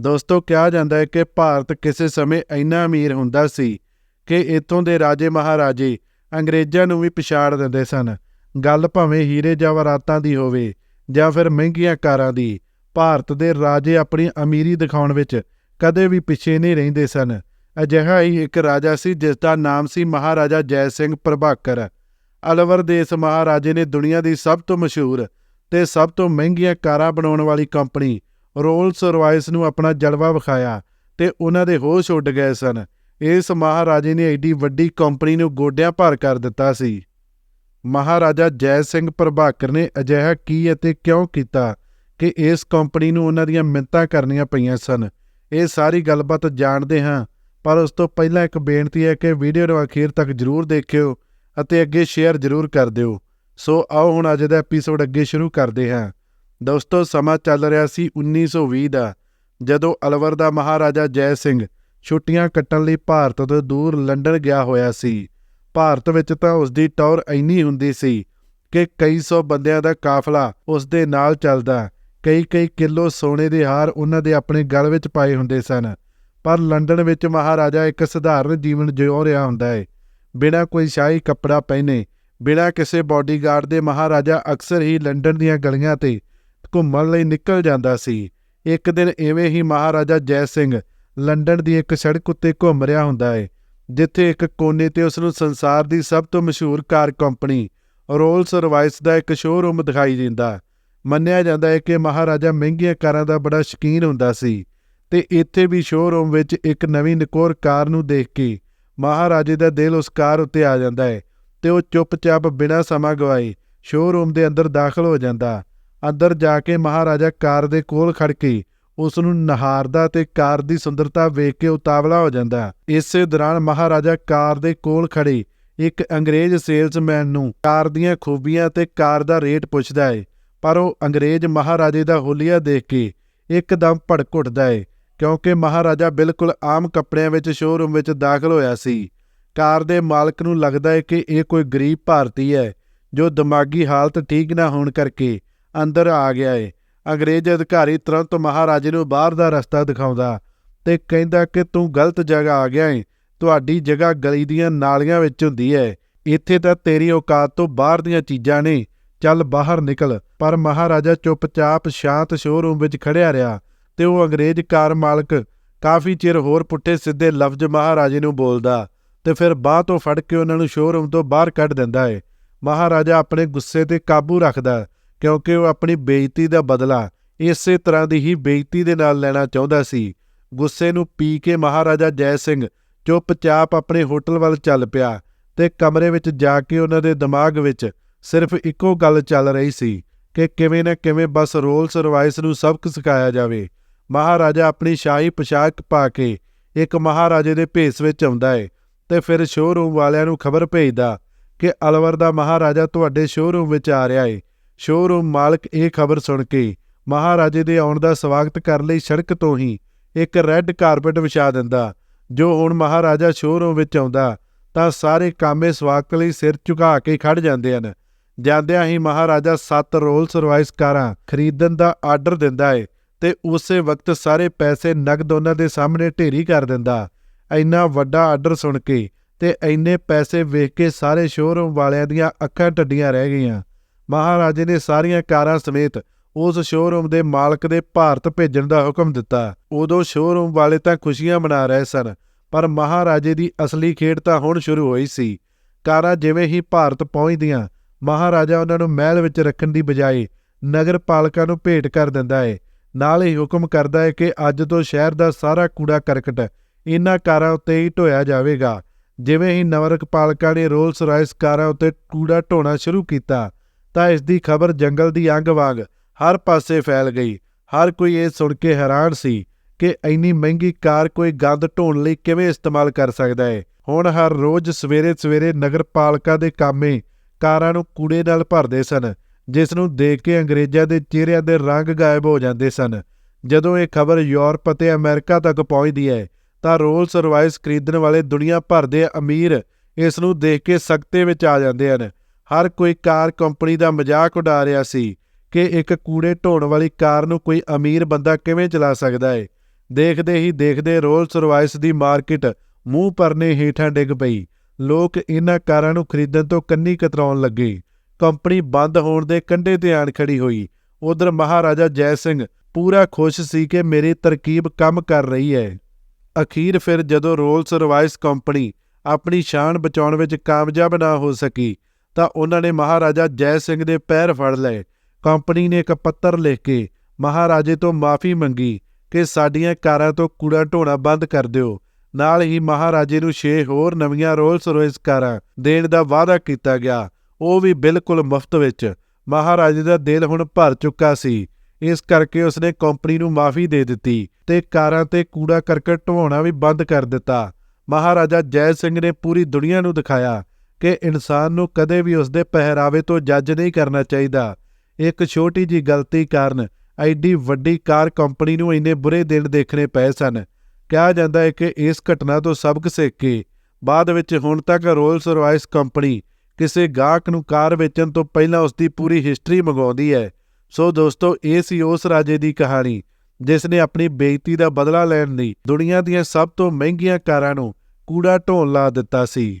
ਦੋਸਤੋ, ਕਿਹਾ ਜਾਂਦਾ ਹੈ ਕਿ ਭਾਰਤ ਕਿਸੇ ਸਮੇਂ ਇੰਨਾ ਅਮੀਰ ਹੁੰਦਾ ਸੀ ਕਿ ਇੱਥੋਂ ਦੇ ਰਾਜੇ ਮਹਾਰਾਜੇ ਅੰਗਰੇਜ਼ਾਂ ਨੂੰ ਵੀ ਪਛਾੜ ਦਿੰਦੇ ਸਨ। ਗੱਲ ਭਾਵੇਂ ਹੀਰੇ ਜਵਾਹਰਾਤਾਂ ਦੀ ਹੋਵੇ ਜਾਂ ਫਿਰ ਮਹਿੰਗੀਆਂ ਕਾਰਾਂ ਦੀ, ਭਾਰਤ ਦੇ ਰਾਜੇ ਆਪਣੀ ਅਮੀਰੀ ਦਿਖਾਉਣ ਵਿੱਚ ਕਦੇ ਵੀ ਪਿੱਛੇ ਨਹੀਂ ਰਹਿੰਦੇ ਸਨ। ਅਜਿਹਾ ਹੀ ਇੱਕ ਰਾਜਾ ਸੀ, ਜਿਸ ਦਾ ਨਾਮ ਸੀ ਮਹਾਰਾਜਾ ਜੈ ਸਿੰਘ ਪ੍ਰਭਾਕਰ। ਅਲਵਰ ਦੇ ਇਸ ਮਹਾਰਾਜੇ ਨੇ ਦੁਨੀਆ ਦੀ ਸਭ ਤੋਂ ਮਸ਼ਹੂਰ ਤੇ ਸਭ ਤੋਂ ਮਹਿੰਗੀਆਂ ਕਾਰਾਂ ਬਣਾਉਣ ਵਾਲੀ ਕੰਪਨੀ ਰੋਲਸ ਰਾਇਸ ਨੂੰ ਆਪਣਾ ਜਲਵਾ ਵਿਖਾਇਆ ਤੇ ਉਹਨਾਂ ਦੇ ਹੋਸ਼ ਉੱਡ ਗਏ ਸਨ। ਇਸ ਮਹਾਰਾਜੇ ਨੇ ਐਡੀ ਵੱਡੀ ਕੰਪਨੀ ਨੂੰ ਗੋਡਿਆਂ ਭਾਰ ਕਰ ਦਿੱਤਾ ਸੀ। ਮਹਾਰਾਜਾ ਜੈ ਸਿੰਘ ਪ੍ਰਭਾਕਰ ਨੇ ਅਜਿਹਾ ਕੀ ਅਤੇ ਕਿਉਂ ਕੀਤਾ ਕਿ ਇਸ ਕੰਪਨੀ ਨੂੰ ਉਹਨਾਂ ਦੀਆਂ ਮਿੰਤਾਂ ਕਰਨੀਆਂ ਪਈਆਂ ਸਨ। ਇਹ ਸਾਰੀ ਗੱਲਬਾਤ ਜਾਣਦੇ ਹਾਂ, ਪਰ ਉਸ ਤੋਂ ਪਹਿਲਾਂ ਇੱਕ ਬੇਨਤੀ ਹੈ ਕਿ ਵੀਡੀਓ ਨੂੰ ਅਖੀਰ ਤੱਕ ਜਰੂਰ ਦੇਖਿਓ ਅਤੇ ਅੱਗੇ ਸ਼ੇਅਰ ਜਰੂਰ ਕਰ ਦਿਓ। ਸੋ ਆਓ ਹੁਣ ਅੱਜ ਦਾ ਐਪੀਸੋਡ ਅੱਗੇ ਸ਼ੁਰੂ ਕਰਦੇ ਹਾਂ। ਦੋਸਤੋ, ਸਮਾਂ ਚੱਲ ਰਿਹਾ ਸੀ 1920 ਦਾ, ਜਦੋਂ ਅਲਵਰ ਦਾ ਮਹਾਰਾਜਾ ਜੈ ਸਿੰਘ ਛੁੱਟੀਆਂ ਕੱਟਣ ਲਈ ਭਾਰਤ ਤੋਂ ਦੂਰ ਲੰਡਨ ਗਿਆ ਹੋਇਆ ਸੀ। ਭਾਰਤ ਵਿੱਚ ਤਾਂ ਉਸ ਦੀ ਟੌਰ ਇੰਨੀ ਹੁੰਦੀ ਸੀ ਕਿ ਕਈ ਸੌ ਬੰਦਿਆਂ ਦਾ ਕਾਫਲਾ ਉਸ ਦੇ ਨਾਲ ਚੱਲਦਾ, ਕਈ ਕਈ ਕਿਲੋ ਸੋਨੇ ਦੇ ਹਾਰ ਉਹਨਾਂ ਦੇ ਆਪਣੇ ਗਲ ਵਿੱਚ ਪਾਏ ਹੁੰਦੇ ਸਨ। ਪਰ ਲੰਡਨ ਵਿੱਚ ਮਹਾਰਾਜਾ ਇੱਕ ਸਧਾਰਨ ਜੀਵਨ ਜਿਉ ਰਿਹਾ ਹੁੰਦਾ ਹੈ ਬਿਨਾਂ ਕੋਈ ਸ਼ਾਹੀ ਕੱਪੜਾ ਪਹਿਨੇ, ਬਿਨਾਂ ਕਿਸੇ ਬਾਡੀਗਾਰਡ ਦੇ ਮਹਾਰਾਜਾ ਅਕਸਰ ਹੀ ਲੰਡਨ ਦੀਆਂ ਗਲੀਆਂ ਤੇ ਘੁੰਮਣ ਲਈ ਨਿਕਲ ਜਾਂਦਾ ਸੀ। ਇੱਕ ਦਿਨ ਐਵੇਂ ਹੀ ਮਹਾਰਾਜਾ ਜੈ ਸਿੰਘ ਲੰਡਨ ਦੀ ਇੱਕ ਸੜਕ ਉੱਤੇ ਘੁੰਮ ਰਿਹਾ ਹੁੰਦਾ ਹੈ ਜਿੱਥੇ ਇੱਕ ਕੋਨੇ ਤੇ ਉਸ ਨੂੰ ਸੰਸਾਰ ਦੀ ਸਭ ਤੋਂ ਮਸ਼ਹੂਰ ਕਾਰ ਕੰਪਨੀ ਰੋਲਸ ਰਵਾਇਸ ਦਾ ਇੱਕ ਸ਼ੋਅਰੂਮ ਦਿਖਾਈ ਦਿੰਦਾ। ਮੰਨਿਆ ਜਾਂਦਾ ਹੈ ਕਿ ਮਹਾਰਾਜਾ ਮਹਿੰਗੀਆਂ ਕਾਰਾਂ ਦਾ ਬੜਾ ਸ਼ਕੀਨ ਹੁੰਦਾ ਸੀ ਤੇ ਇੱਥੇ ਵੀ ਸ਼ੋਅਰੂਮ ਵਿੱਚ ਇੱਕ ਨਵੀਂ ਨਕੋਰ ਕਾਰ ਨੂੰ ਦੇਖ ਕੇ ਮਹਾਰਾਜੇ ਦਾ ਦਿਲ ਉਸ ਕਾਰ ਉੱਤੇ ਆ ਜਾਂਦਾ ਹੈ ਤੇ ਉਹ ਚੁੱਪਚਾਪ ਬਿਨਾਂ ਸਮਾਂ ਗਵਾਏ ਸ਼ੋਅਰੂਮ ਦੇ ਅੰਦਰ ਦਾਖਲ ਹੋ ਜਾਂਦਾ। ਅੰਦਰ ਜਾ ਕੇ ਮਹਾਰਾਜਾ ਕਾਰ ਦੇ ਕੋਲ ਖੜ ਕੇ ਉਸ ਨੂੰ ਨਹਾਰਦਾ ਤੇ ਕਾਰ ਦੀ ਸੁੰਦਰਤਾ ਵੇਖ ਕੇ ਉਤਾਵਲਾ ਹੋ ਜਾਂਦਾ। ਇਸੇ ਦੌਰਾਨ ਮਹਾਰਾਜਾ ਕਾਰ ਦੇ ਕੋਲ ਖੜੇ ਇੱਕ ਅੰਗਰੇਜ਼ ਸੇਲਸਮੈਨ ਨੂੰ ਕਾਰ ਦੀਆਂ ਖੂਬੀਆਂ ਤੇ ਕਾਰ ਦਾ ਰੇਟ ਪੁੱਛਦਾ ਹੈ ਪਰ ਉਹ ਅੰਗਰੇਜ਼ ਮਹਾਰਾਜੇ ਦਾ ਹੁਲੀਆ ਦੇਖ ਕੇ ਇੱਕਦਮ ਭੜਕ ਉੱਠਦਾ ਹੈ ਕਿਉਂਕਿ ਮਹਾਰਾਜਾ ਬਿਲਕੁਲ ਆਮ ਕੱਪੜਿਆਂ ਵਿੱਚ ਸ਼ੋਰੂਮ ਵਿੱਚ ਦਾਖਲ ਹੋਇਆ ਸੀ। ਕਾਰ ਦੇ ਮਾਲਕ ਨੂੰ ਲੱਗਦਾ ਹੈ ਕਿ ਇਹ ਕੋਈ ਗਰੀਬ ਭਾਰਤੀ ਹੈ, ਜੋ ਦਿਮਾਗੀ ਹਾਲਤ ਠੀਕ ਨਾ ਹੋਣ ਕਰਕੇ ਅੰਦਰ ਆ ਗਿਆ ਏ। ਅੰਗਰੇਜ਼ ਅਧਿਕਾਰੀ ਤੁਰੰਤ ਮਹਾਰਾਜੇ ਨੂੰ ਬਾਹਰ ਦਾ ਰਸਤਾ ਦਿਖਾਉਂਦਾ ਤੇ ਕਹਿੰਦਾ ਕਿ ਤੂੰ ਗਲਤ ਜਗ੍ਹਾ ਆ ਗਿਆ ਏ। ਤੁਹਾਡੀ ਜਗ੍ਹਾ ਗਲੀ ਦੀਆਂ ਨਾਲੀਆਂ ਵਿੱਚ ਹੁੰਦੀ ਹੈ ਇੱਥੇ ਤਾਂ ਤੇਰੀ ਔਕਾਤ ਤੋਂ ਬਾਹਰ ਦੀਆਂ ਚੀਜ਼ਾਂ ਨੇ। ਚੱਲ ਬਾਹਰ ਨਿਕਲ। ਪਰ ਮਹਾਰਾਜਾ ਚੁੱਪਚਾਪ ਸ਼ਾਂਤ ਸ਼ੋਰੂਮ ਵਿੱਚ ਖੜਿਆ ਰਿਹਾ ਤੇ ਉਹ ਅੰਗਰੇਜ਼ ਕਾਰ ਮਾਲਕ ਕਾਫੀ ਚਿਰ ਹੋਰ ਪੁੱਠੇ ਸਿੱਧੇ ਲਫ਼ਜ਼ ਮਹਾਰਾਜੇ ਨੂੰ ਬੋਲਦਾ ਤੇ ਫਿਰ ਬਾਹ ਤੋਂ ਫੜ ਕੇ ਉਹਨਾਂ ਨੂੰ ਸ਼ੋਰੂਮ ਤੋਂ ਬਾਹਰ ਕੱਢ ਦਿੰਦਾ ਏ। ਮਹਾਰਾਜਾ ਆਪਣੇ ਗੁੱਸੇ ਤੇ ਕਾਬੂ ਰੱਖਦਾ ਕਿਉਂਕਿ ਉਹ ਆਪਣੀ ਬੇਇੱਜ਼ਤੀ ਦਾ ਬਦਲਾ ਇਸੇ ਤਰ੍ਹਾਂ ਦੀ ਹੀ ਬੇਇੱਜ਼ਤੀ ਦੇ ਨਾਲ ਲੈਣਾ ਚਾਹੁੰਦਾ ਸੀ। ਗੁੱਸੇ ਨੂੰ ਪੀ ਕੇ ਮਹਾਰਾਜਾ ਜੈ ਸਿੰਘ ਚੁੱਪਚਾਪ ਆਪਣੇ ਹੋਟਲ ਵੱਲ ਚੱਲ ਪਿਆ ਤੇ ਕਮਰੇ ਵਿੱਚ ਜਾ ਕੇ ਉਹਨਾਂ ਦੇ ਦਿਮਾਗ ਵਿੱਚ ਸਿਰਫ ਇੱਕੋ ਗੱਲ ਚੱਲ ਰਹੀ ਸੀ ਕਿ ਕਿਵੇਂ ਨਾ ਕਿਵੇਂ ਬਸ ਰੋਲਸ ਰਵਾਇਸ ਨੂੰ ਸਬਕ ਸਿਖਾਇਆ ਜਾਵੇ। ਮਹਾਰਾਜਾ ਆਪਣੀ ਸ਼ਾਹੀ ਪੋਸ਼ਾਕ ਪਾ ਕੇ ਇੱਕ ਮਹਾਰਾਜੇ ਦੇ ਭੇਸ ਵਿੱਚ ਆਉਂਦਾ ਏ ਤੇ ਫਿਰ ਸ਼ੋਰੂਮ ਵਾਲਿਆਂ ਨੂੰ ਖਬਰ ਭੇਜਦਾ ਕਿ ਅਲਵਰ ਦਾ ਮਹਾਰਾਜਾ ਤੁਹਾਡੇ ਸ਼ੋਰੂਮ ਵਿੱਚ ਆ ਰਿਹਾ ਏ। ਸ਼ੋਰੂਮ ਮਾਲਕ ਇਹ ਖਬਰ ਸੁਣ ਕੇ ਮਹਾਰਾਜੇ ਦੇ ਆਉਣ ਦਾ ਸਵਾਗਤ ਕਰਨ ਲਈ ਸੜਕ ਤੋਂ ਹੀ ਇੱਕ ਰੈੱਡ ਕਾਰਪਟ ਵਿਛਾ ਦਿੰਦਾ। ਜੋ ਹੁਣ ਮਹਾਰਾਜਾ ਸ਼ੋਰੂਮ ਵਿੱਚ ਆਉਂਦਾ, ਤਾਂ ਸਾਰੇ ਕਾਮੇ ਸਵਾਗਤ ਲਈ ਸਿਰ ਝੁਕਾ ਕੇ ਖੜ ਜਾਂਦੇ ਹਨ। ਜਾਂਦਿਆਂ ਹੀ ਮਹਾਰਾਜਾ ਸੱਤ ਰੋਲਸ ਰਵਾਇਸ ਕਾਰਾਂ ਖਰੀਦਣ ਦਾ ਆਰਡਰ ਦਿੰਦਾ ਹੈ ਤੇ ਉਸੇ ਵਕਤ ਸਾਰੇ ਪੈਸੇ ਨਗਦ ਉਹਨਾਂ ਦੇ ਸਾਹਮਣੇ ਢੇਰੀ ਕਰ ਦਿੰਦਾ। ਇੰਨਾ ਵੱਡਾ ਆਰਡਰ ਸੁਣ ਕੇ ਤੇ ਇੰਨੇ ਪੈਸੇ ਵੇਖ ਕੇ ਸਾਰੇ ਸ਼ੋਰੂਮ ਵਾਲਿਆਂ ਦੀਆਂ ਅੱਖਾਂ ਟੱਡੀਆਂ ਰਹਿ ਗਈਆਂ। ਮਹਾਰਾਜੇ ਨੇ ਸਾਰੀਆਂ ਕਾਰਾਂ ਸਮੇਤ ਉਸ ਸ਼ੋਰੂਮ ਦੇ ਮਾਲਕ ਦੇ ਭਾਰਤ ਭੇਜਣ ਦਾ ਹੁਕਮ ਦਿੱਤਾ। ਉਦੋਂ ਸ਼ੋਰੂਮ ਵਾਲੇ ਤਾਂ ਖੁਸ਼ੀਆਂ ਮਨਾ ਰਹੇ ਸਨ, ਪਰ ਮਹਾਰਾਜੇ ਦੀ ਅਸਲੀ ਖੇਡ ਤਾਂ ਹੁਣ ਸ਼ੁਰੂ ਹੋਈ ਸੀ। ਕਾਰਾਂ ਜਿਵੇਂ ਹੀ ਭਾਰਤ ਪਹੁੰਚਦੀਆਂ, ਮਹਾਰਾਜਾ ਉਹਨਾਂ ਨੂੰ ਮਹਿਲ ਵਿੱਚ ਰੱਖਣ ਦੀ ਬਜਾਏ ਨਗਰ ਪਾਲਿਕਾ ਨੂੰ ਭੇਟ ਕਰ ਦਿੰਦਾ ਹੈ ਨਾਲ ਹੀ ਹੁਕਮ ਕਰਦਾ ਹੈ ਕਿ ਅੱਜ ਤੋਂ ਸ਼ਹਿਰ ਦਾ ਸਾਰਾ ਕੂੜਾ ਕਰਕਟ ਇਹਨਾਂ ਕਾਰਾਂ ਉੱਤੇ ਹੀ ਢੋਇਆ ਜਾਵੇਗਾ। ਜਿਵੇਂ ਹੀ ਨਗਰ ਪਾਲਿਕਾ ਨੇ ਰੋਲਸ ਰਾਇਸ ਕਾਰਾਂ ਉੱਤੇ ਕੂੜਾ ਢੋਣਾ ਸ਼ੁਰੂ ਕੀਤਾ ਤਾਂ ਇਸ ਦੀ ਖਬਰ ਜੰਗਲ ਦੀ ਅੰਗ ਵਾਂਗ ਹਰ ਪਾਸੇ ਫੈਲ ਗਈ। ਹਰ ਕੋਈ ਇਹ ਸੁਣ ਕੇ ਹੈਰਾਨ ਸੀ ਕਿ ਇੰਨੀ ਮਹਿੰਗੀ ਕਾਰ ਕੋਈ ਗੰਦ ਢੋਣ ਲਈ ਕਿਵੇਂ ਇਸਤੇਮਾਲ ਕਰ ਸਕਦਾ ਹੈ ਹੁਣ ਹਰ ਰੋਜ਼ ਸਵੇਰੇ ਸਵੇਰੇ ਨਗਰ ਪਾਲਿਕਾ ਦੇ ਕਾਮੇ ਕਾਰਾਂ ਨੂੰ ਕੂੜੇ ਨਾਲ ਭਰਦੇ ਸਨ, ਜਿਸ ਨੂੰ ਦੇਖ ਕੇ ਅੰਗਰੇਜ਼ਾਂ ਦੇ ਚਿਹਰਿਆਂ ਦੇ ਰੰਗ ਗਾਇਬ ਹੋ ਜਾਂਦੇ ਸਨ। ਜਦੋਂ ਇਹ ਖਬਰ ਯੂਰਪ ਅਤੇ ਅਮਰੀਕਾ ਤੱਕ ਪਹੁੰਚਦੀ ਹੈ ਤਾਂ ਰੋਲਸ ਰਵਾਇਸ ਖਰੀਦਣ ਵਾਲੇ ਦੁਨੀਆ ਭਰ ਦੇ ਅਮੀਰ ਇਸ ਨੂੰ ਦੇਖ ਕੇ ਸਖਤੇ ਵਿੱਚ ਆ ਜਾਂਦੇ ਹਨ। ਹਰ ਕੋਈ ਕਾਰ ਕੰਪਨੀ ਦਾ ਮਜ਼ਾਕ ਉਡਾ ਰਿਹਾ ਸੀ ਕਿ ਇੱਕ ਕੂੜੇ ਢੋਣ ਵਾਲੀ ਕਾਰ ਨੂੰ ਕੋਈ ਅਮੀਰ ਬੰਦਾ ਕਿਵੇਂ ਚਲਾ ਸਕਦਾ ਹੈ ਦੇਖਦੇ ਹੀ ਦੇਖਦੇ ਰੋਲਸ ਰॉयਸ ਦੀ ਮਾਰਕੀਟ ਮੂੰਹ ਪਰਨੇ ਹੇਠਾਂ ਡਿੱਗ ਪਈ। ਲੋਕ ਇਹਨਾਂ ਕਾਰਾਂ ਨੂੰ ਖਰੀਦਣ ਤੋਂ ਕੰਨੀ ਕਤਰਾਉਣ ਲੱਗੇ। ਕੰਪਨੀ ਬੰਦ ਹੋਣ ਦੇ ਕੰਢੇ ਤੇ ਆਣ ਖੜੀ ਹੋਈ। ਉਧਰ ਮਹਾਰਾਜਾ ਜੈ ਸਿੰਘ ਪੂਰਾ ਖੁਸ਼ ਸੀ ਕਿ ਮੇਰੀ ਤਰਕੀਬ ਕੰਮ ਕਰ ਰਹੀ ਹੈ ਅਖੀਰ ਫਿਰ ਜਦੋਂ ਰੋਲਸ ਰॉयਸ ਕੰਪਨੀ ਆਪਣੀ ਸ਼ਾਨ ਬਚਾਉਣ ਵਿੱਚ ਕਾਮਯਾਬ ਨਾ ਹੋ ਸਕੀ ਤਾਂ ਉਹਨਾਂ ਨੇ ਮਹਾਰਾਜਾ ਜੈ ਸਿੰਘ ਦੇ ਪੈਰ ਫੜ ਲਏ। ਕੰਪਨੀ ਨੇ ਇੱਕ ਪੱਤਰ ਲਿਖ ਕੇ ਮਹਾਰਾਜੇ ਤੋਂ ਮਾਫੀ ਮੰਗੀ ਕਿ ਸਾਡੀਆਂ ਕਾਰਾਂ ਤੋਂ ਕੂੜਾ ਢੋਣਾ ਬੰਦ ਕਰ ਦਿਓ। ਨਾਲ ਹੀ ਮਹਾਰਾਜੇ ਨੂੰ 6 ਹੋਰ ਨਵੀਆਂ ਰੋਲਸ ਰॉयਸ ਕਾਰਾਂ ਦੇਣ ਦਾ ਵਾਅਦਾ ਕੀਤਾ ਗਿਆ। ਉਹ ਵੀ ਬਿਲਕੁਲ ਮੁਫਤ ਵਿੱਚ। ਮਹਾਰਾਜੇ ਦਾ ਦਿਲ ਹੁਣ ਭਰ ਚੁੱਕਾ ਸੀ। ਇਸ ਕਰਕੇ ਉਸਨੇ ਕੰਪਨੀ ਨੂੰ ਮਾਫੀ ਦੇ ਦਿੱਤੀ ਤੇ ਕਾਰਾਂ ਤੇ ਕੂੜਾ ਕਰਕਟ ਢਵਾਉਣਾ ਵੀ ਬੰਦ ਕਰ ਦਿੱਤਾ। ਮਹਾਰਾਜਾ ਜੈ ਸਿੰਘ ਨੇ ਪੂਰੀ ਦੁਨੀਆ ਨੂੰ ਦਿਖਾਇਆ ਕਿ ਇਨਸਾਨ ਨੂੰ ਕਦੇ ਵੀ ਉਸਦੇ ਪਹਿਰਾਵੇ ਤੋਂ ਜੱਜ ਨਹੀਂ ਕਰਨਾ ਚਾਹੀਦਾ। ਇੱਕ ਛੋਟੀ ਜੀ ਗਲਤੀ ਕਾਰਨ ਐਡੀ ਵੱਡੀ ਕਾਰ ਕੰਪਨੀ ਨੂੰ ਇੰਨੇ ਬੁਰੇ ਦਿਨ ਦੇਖਣੇ ਪਏ ਸਨ। ਕਿਹਾ ਜਾਂਦਾ ਹੈ ਕਿ ਇਸ ਘਟਨਾ ਤੋਂ ਸਬਕ ਸਿੱਖ ਕੇ ਬਾਅਦ ਵਿੱਚ ਹੁਣ ਤੱਕ ਰੋਲਸ ਰॉयਸ ਕੰਪਨੀ ਕਿਸੇ ਗਾਹਕ ਨੂੰ ਕਾਰ ਵੇਚਣ ਤੋਂ ਪਹਿਲਾਂ ਉਸ ਦੀ ਪੂਰੀ ਹਿਸਟਰੀ ਮੰਗਵਾਉਂਦੀ ਹੈ। ਸੋ ਦੋਸਤੋ, ਇਹ ਸੀ ਉਸ ਰਾਜੇ ਦੀ ਕਹਾਣੀ, ਜਿਸ ਨੇ ਆਪਣੀ ਬੇਇੱਜ਼ਤੀ ਦਾ ਬਦਲਾ ਲੈਣ ਲਈ ਦੁਨੀਆ ਦੀਆਂ ਸਭ ਤੋਂ ਮਹਿੰਗੀਆਂ ਕਾਰਾਂ ਨੂੰ ਕੂੜਾ ਢੋਣ ਲਾ ਦਿੱਤਾ ਸੀ।